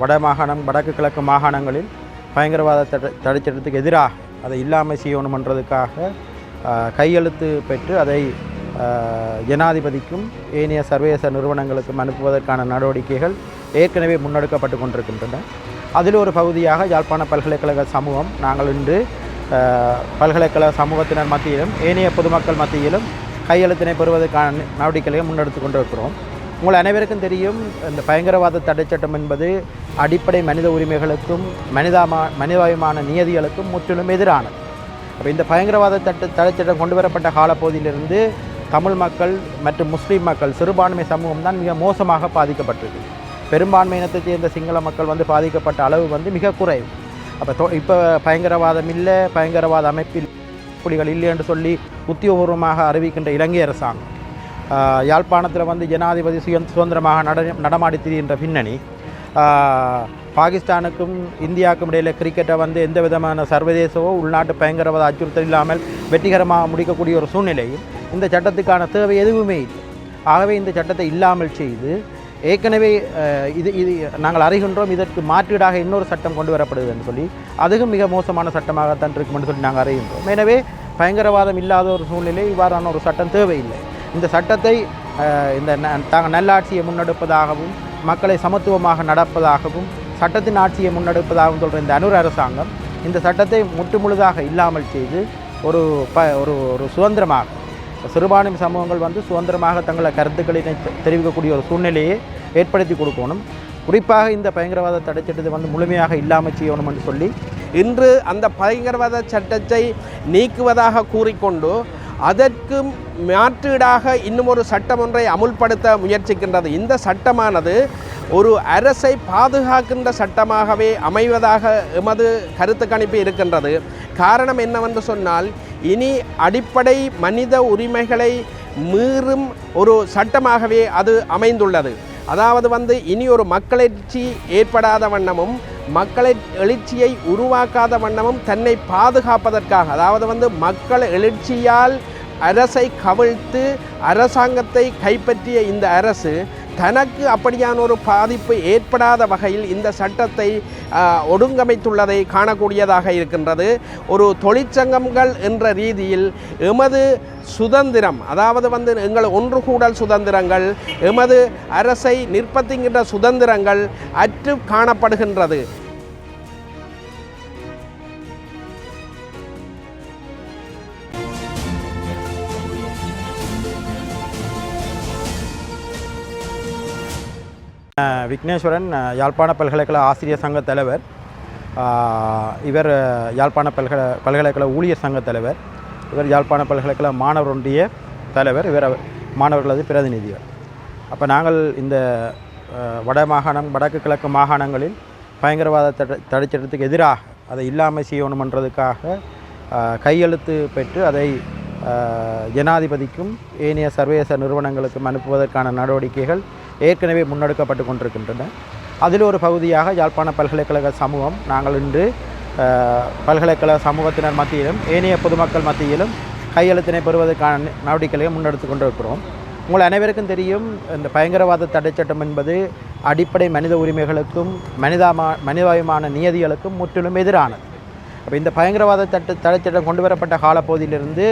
வட மாகாணம் வடக்கு கிழக்கு மாகாணங்களில் பயங்கரவாத தடை தடைச்சட்டத்துக்கு எதிராக அதை இல்லாமல் செய்யணுமன்றதுக்காக கையெழுத்து பெற்று அதை ஜனாதிபதிக்கும் ஏனைய சர்வதேச நிறுவனங்களுக்கும் அனுப்புவதற்கான நடவடிக்கைகள் ஏற்கனவே முன்னெடுக்கப்பட்டு கொண்டிருக்கின்றன. அதில் ஒரு பகுதியாக யாழ்ப்பாண பல்கலைக்கழக சமூகம் நாங்கள் இன்று பல்கலைக்கழக சமூகத்தினர் மத்தியிலும் ஏனைய பொதுமக்கள் மத்தியிலும் கையெழுத்தினை பெறுவதற்கான நடவடிக்கைகளை முன்னெடுத்து கொண்டிருக்கிறோம். உங்கள் அனைவருக்கும் தெரியும் இந்த பயங்கரவாத தடைச்சட்டம் என்பது அடிப்படை மனித உரிமைகளுக்கும் மனிதாமா மனிதாபிமான நியதிகளுக்கும் முற்றிலும் எதிரானது. அப்போ இந்த பயங்கரவாத தட்டு தடைச்சட்டம் கொண்டு வரப்பட்ட காலப்பகுதியிலிருந்து தமிழ் மக்கள் மற்றும் முஸ்லீம் மக்கள் சிறுபான்மை சமூகம் தான் மிக மோசமாக பாதிக்கப்பட்டிருக்கு. பெரும்பான்மை இனத்தை சேர்ந்த சிங்கள மக்கள் வந்து பாதிக்கப்பட்ட அளவு வந்து மிக குறைவு. அப்போ இப்போ பயங்கரவாதம் இல்லை பயங்கரவாத அமைப்பில் புலிகள் இல்லை என்று சொல்லி உத்தியோகபூர்வமாக அறிவிக்கின்ற இலங்கை அரசாங்கம். யாழ்ப்பாணத்தில் வந்து ஜனாதிபதி சுய சுதந்திரமாக நட நடமாடி திரிகின்ற பின்னணி பாகிஸ்தானுக்கும் இந்தியாவுக்கும் இடையில் கிரிக்கெட்டை வந்து எந்த விதமான சர்வதேசவோ உள்நாட்டு பயங்கரவாத அச்சுறுத்தல் இல்லாமல் வெற்றிகரமாக முடிக்கக்கூடிய ஒரு சூழ்நிலையும் இந்த சட்டத்துக்கான தேவை எதுவுமே இல்லை. ஆகவே இந்த சட்டத்தை இல்லாமல் செய்து ஏற்கனவே இது இது நாங்கள் அறிகின்றோம் இதற்கு மாற்றீடாக இன்னொரு சட்டம் கொண்டு வரப்படுதுன்னு சொல்லி அதுவும் மிக மோசமான சட்டமாகத்தான் இருக்கும்னு சொல்லி நாங்கள் அறிகின்றோம். எனவே பயங்கரவாதம் இல்லாத ஒரு சூழ்நிலை இவ்வாறான ஒரு சட்டம் தேவையில்லை. இந்த சட்டத்தை இந்த தாங்கள் நல்லாட்சியை முன்னெடுப்பதாகவும் மக்களை சமத்துவமாக நடப்பதாகவும் சட்டத்தின் ஆட்சியை முன்னெடுப்பதாகவும் சொல்கிற இந்த அனுர் அரசாங்கம் இந்த சட்டத்தை முற்றுமுழுதாக இல்லாமல் செய்து ஒரு ப ஒரு ஒரு சுதந்திரமாக சிறுபான்மை சமூகங்கள் வந்து சுதந்திரமாக தங்களை கருத்துக்களை தெ- தெரிவிக்கக்கூடிய ஒரு சூழ்நிலையை ஏற்படுத்தி கொடுக்கணும். குறிப்பாக இந்த பயங்கரவாத தடைச்சட்டத்தை வந்து முழுமையாக இல்லாமல் செய்யணும் என்று சொல்லி இன்று அந்த பயங்கரவாத சட்டத்தை நீக்குவதாக கூறிக்கொண்டு அதற்கும் மாற்றீடாக இன்னும் ஒரு சட்டம் ஒன்றை அமுல்படுத்த முயற்சிக்கின்றது. இந்த சட்டமானது ஒரு அரசை பாதுகாக்கின்ற சட்டமாகவே அமைவதாக எமது கருத்து கணிப்பு இருக்கின்றது. காரணம் என்னவென்று சொன்னால் இனி அடிப்படை மனித உரிமைகளை மீறும் ஒரு சட்டமாகவே அது அமைந்துள்ளது. அதாவது வந்து இனி ஒரு மக்களெழுச்சி ஏற்படாத வண்ணமும் மக்களை எழுச்சியை உருவாக்காத வண்ணமும் தன்னை பாதுகாப்பதற்காக அதாவது வந்து மக்கள் எழுச்சியால் அரசை கவிழ்த்து அரசாங்கத்தை கைப்பற்றிய இந்த அரசு தனக்கு அப்படியான ஒரு பாதிப்பு ஏற்படாத வகையில் இந்த சட்டத்தை ஒடுங்கமைத்துள்ளதை காணக்கூடியதாக இருக்கின்றது. ஒரு தொழிற்சங்கங்கள் என்ற ரீதியில் எமது சுதந்திரம் அதாவது வந்து எங்கள் ஒன்று கூடல் சுதந்திரங்கள் எமது அரசை நிற்பத்துகின்ற சுதந்திரங்கள் அற்று காணப்படுகின்றது. விக்னேஸ்வரன் யாழ்ப்பாண பல்கலைக்கழக ஆசிரியர் சங்க தலைவர். இவர் யாழ்ப்பாண பல்கலை பல்கலைக்கழக ஊழியர் சங்க தலைவர். இவர் யாழ்ப்பாண பல்கலைக்கழக மாணவர் ஒன்றிய தலைவர். இவர் மாணவர்களது பிரதிநிதிகள் அப்போ நாங்கள் இந்த வட மாகாணம் வடக்கு கிழக்கு மாகாணங்களில் பயங்கரவாத தடை தடைச்சட்டத்துக்கு எதிராக அதை இல்லாமல் செய்யணுமன்றதுக்காக கையெழுத்து பெற்று அதை ஜனாதிபதிக்கும் ஏனைய சர்வதேச நிறுவனங்களுக்கும் அனுப்புவதற்கான நடவடிக்கைகள் ஏற்கனவே முன்னெடுக்கப்பட்டு கொண்டிருக்கின்றன. அதில் ஒரு பகுதியாக யாழ்ப்பாண பல்கலைக்கழக சமூகம் நாங்கள் இன்று பல்கலைக்கழக சமூகத்தினர் மத்தியிலும் ஏனைய பொதுமக்கள் மத்தியிலும் கையெழுத்தினை பெறுவதற்கான நடவடிக்கைகளை முன்னெடுத்து கொண்டிருக்கிறோம். உங்கள் அனைவருக்கும் தெரியும் இந்த பயங்கரவாத தடைச்சட்டம் என்பது அடிப்படை மனித உரிமைகளுக்கும் மனிதாமா மனிதாயமான நியதிகளுக்கும் முற்றிலும் எதிரானது. அப்போ இந்த பயங்கரவாத தட்டு தடைச்சட்டம் கொண்டு வரப்பட்ட காலப்பகுதியிலிருந்து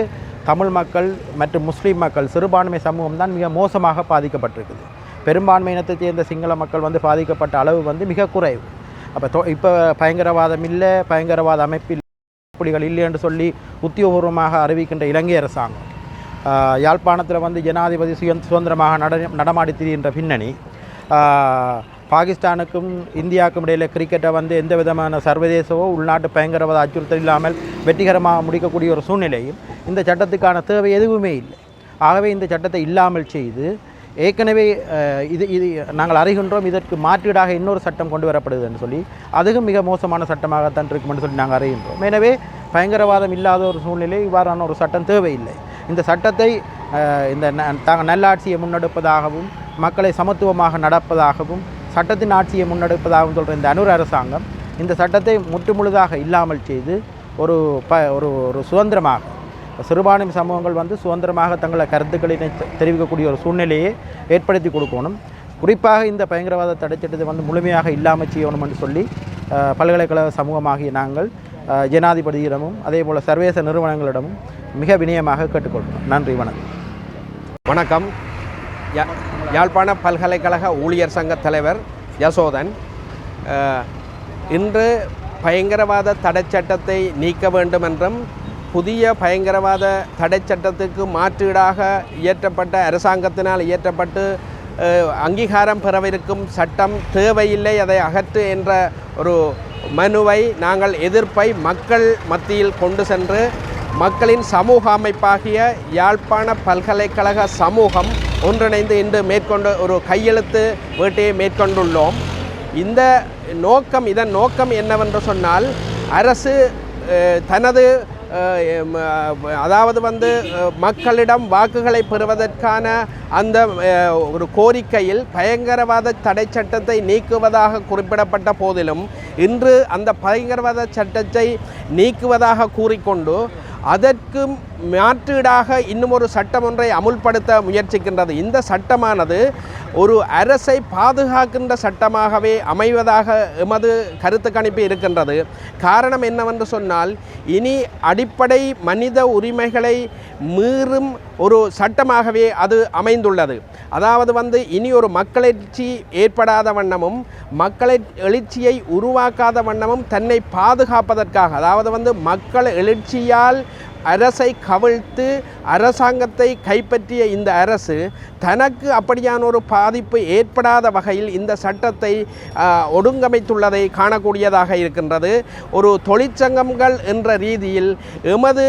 தமிழ் மக்கள் மற்றும் முஸ்லீம் மக்கள் சிறுபான்மை சமூகம் தான் மிக மோசமாக பாதிக்கப்பட்டிருக்குது. பெரும்பான்மையினத்தை சேர்ந்த சிங்கள மக்கள் வந்து பாதிக்கப்பட்ட அளவு வந்து மிக குறைவு. அப்போ இப்போ பயங்கரவாதம் இல்லை பயங்கரவாத அமைப்பில் புலிகள் இல்லை என்று சொல்லி உத்தியோகபூர்வமாக அறிவிக்கின்ற இலங்கை அரசாங்கம் யாழ்ப்பாணத்தில் வந்து ஜனாதிபதி சுய சுதந்திரமாக நட நடமாடி திரிகின்ற பின்னணி பாகிஸ்தானுக்கும் இந்தியாவுக்கும் இடையில் கிரிக்கெட்டை வந்து எந்த விதமான சர்வதேசவோ உள்நாட்டு பயங்கரவாத அச்சுறுத்தல் இல்லாமல் வெற்றிகரமாக முடிக்கக்கூடிய ஒரு சூழ்நிலையும் இந்த சட்டத்துக்கான தேவை எதுவுமே இல்லை. ஆகவே இந்த சட்டத்தை இல்லாமல் செய்து ஏற்கனவே இது இது நாங்கள் அறிகின்றோம் இதற்கு மாற்றீடாக இன்னொரு சட்டம் கொண்டு வரப்படுதுன்னு சொல்லி அதுவும் மிக மோசமான சட்டமாகத்தான் இருக்கும்னு சொல்லி நாங்கள் அறிகின்றோம். எனவே பயங்கரவாதம் இல்லாத ஒரு சூழ்நிலை இவ்வாறான ஒரு சட்டம் தேவையில்லை. இந்த சட்டத்தை இந்த தாங்கள் நல்லாட்சியை முன்னெடுப்பதாகவும் மக்களை சமத்துவமாக நடப்பதாகவும் சட்டத்தின் ஆட்சியை முன்னெடுப்பதாகவும் சொல்கிற இந்த அனுர் அரசாங்கம் இந்த சட்டத்தை முற்றுமுழுதாக இல்லாமல் செய்து ஒரு ப ஒரு ஒரு சுதந்திரமாக சிறுபான்மை சமூகங்கள் வந்து சுதந்திரமாக தங்களை கருத்துக்களை தெரிவிக்கக்கூடிய ஒரு சூழ்நிலையை ஏற்படுத்தி கொடுக்கணும். குறிப்பாக இந்த பயங்கரவாத தடைச்சட்டத்தை வந்து முழுமையாக இல்லாமல் செய்யணும்னு சொல்லி பல்கலைக்கழக சமூகமாகிய நாங்கள் ஜனாதிபதியிடமும் அதே போல் சர்வதேச நிறுவனங்களிடமும் மிக வினயமாக கேட்டுக்கொள்கிறோம். நன்றி வணக்கம். வணக்கம். யா- யாழ்ப்பாண பல்கலைக்கழக ஊழியர் சங்க தலைவர் யசோதன் இன்று பயங்கரவாத தடைச்சட்டத்தை நீக்க வேண்டும் என்றும் புதிய பயங்கரவாத தடைச்சட்டத்துக்கு மாற்றீடாக இயற்றப்பட்ட அரசாங்கத்தினால் இயற்றப்பட்டு அங்கீகாரம் பெறவிருக்கும் சட்டம் தேவையில்லை அதை அகற்று என்ற ஒரு மனுவை நாங்கள் எதிர்ப்பை மக்கள் மத்தியில் கொண்டு சென்று மக்களின் சமூக அமைப்பாகிய யாழ்ப்பாண பல்கலைக்கழக சமூகம் ஒன்றிணைந்து இன்று மேற்கொண்டு ஒரு கையெழுத்து வேட்டையை மேற்கொண்டுள்ளோம். இந்த நோக்கம் இதன் நோக்கம் என்னவென்று சொன்னால் அரசு தனது அதாவது வந்து மக்களிடம் வாக்குகளை பெறுவதற்கான அந்த ஒரு கோரிக்கையில் பயங்கரவாத தடை சட்டத்தை நீக்குவதாக குறிப்பிடப்பட்ட போதிலும் இன்று அந்த பயங்கரவாத சட்டத்தை நீக்குவதாக கூறிக்கொண்டு அதற்கும் மாற்றீடாக இன்னும் ஒரு சட்டம் ஒன்றை அமுல்படுத்த முயற்சிக்கின்றது. இந்த சட்டமானது ஒரு அரசை பாதுகாக்கின்ற சட்டமாகவே அமைவதாக எமது கருத்து கணிப்பு இருக்கின்றது. காரணம் என்னவென்று சொன்னால் இனி அடிப்படை மனித உரிமைகளை மீறும் ஒரு சட்டமாகவே அது அமைந்துள்ளது. அதாவது வந்து இனி ஒரு மக்களெழுச்சி ஏற்படாத வண்ணமும் மக்களை எழுச்சியை உருவாக்காத வண்ணமும் தன்னை பாதுகாப்பதற்காக அதாவது வந்து மக்கள் எழுச்சியால் அரசை கவிழ்த்து அரசாங்கத்தை கைப்பற்றிய இந்த அரசு தனக்கு அப்படியான ஒரு பாதிப்பு ஏற்படாத வகையில் இந்த சட்டத்தை ஒடுங்கமைத்துள்ளதை காணக்கூடியதாக இருக்கின்றது. ஒரு தொழிற்சங்கங்கள் என்ற ரீதியில் எமது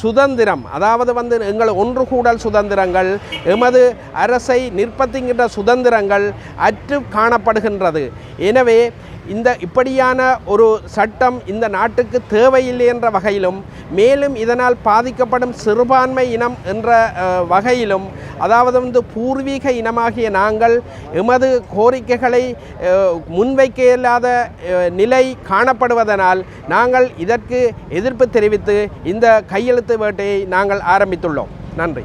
சுதந்திரம் அதாவது வந்து எங்கள் ஒன்று கூடல் சுதந்திரங்கள் எமது அரசை நிர்பந்திக்கின்ற சுதந்திரங்கள் அற்று காணப்படுகின்றது. எனவே இந்த இப்படியான ஒரு சட்டம் இந்த நாட்டுக்கு தேவையில்லை என்ற வகையிலும் மேலும் இதனால் பாதிக்கப்படும் சிறுபான்மை இனம் என்ற வகையிலும் அதாவது வந்து பூர்வீக இனமாகிய நாங்கள் எமது கோரிக்கைகளை முன்வைக்க இல்லாத நிலை காணப்படுவதனால் நாங்கள் இதற்கு எதிர்ப்பு தெரிவித்து இந்த கையெழுத்து வேட்டையை நாங்கள் ஆரம்பித்துள்ளோம். நன்றி.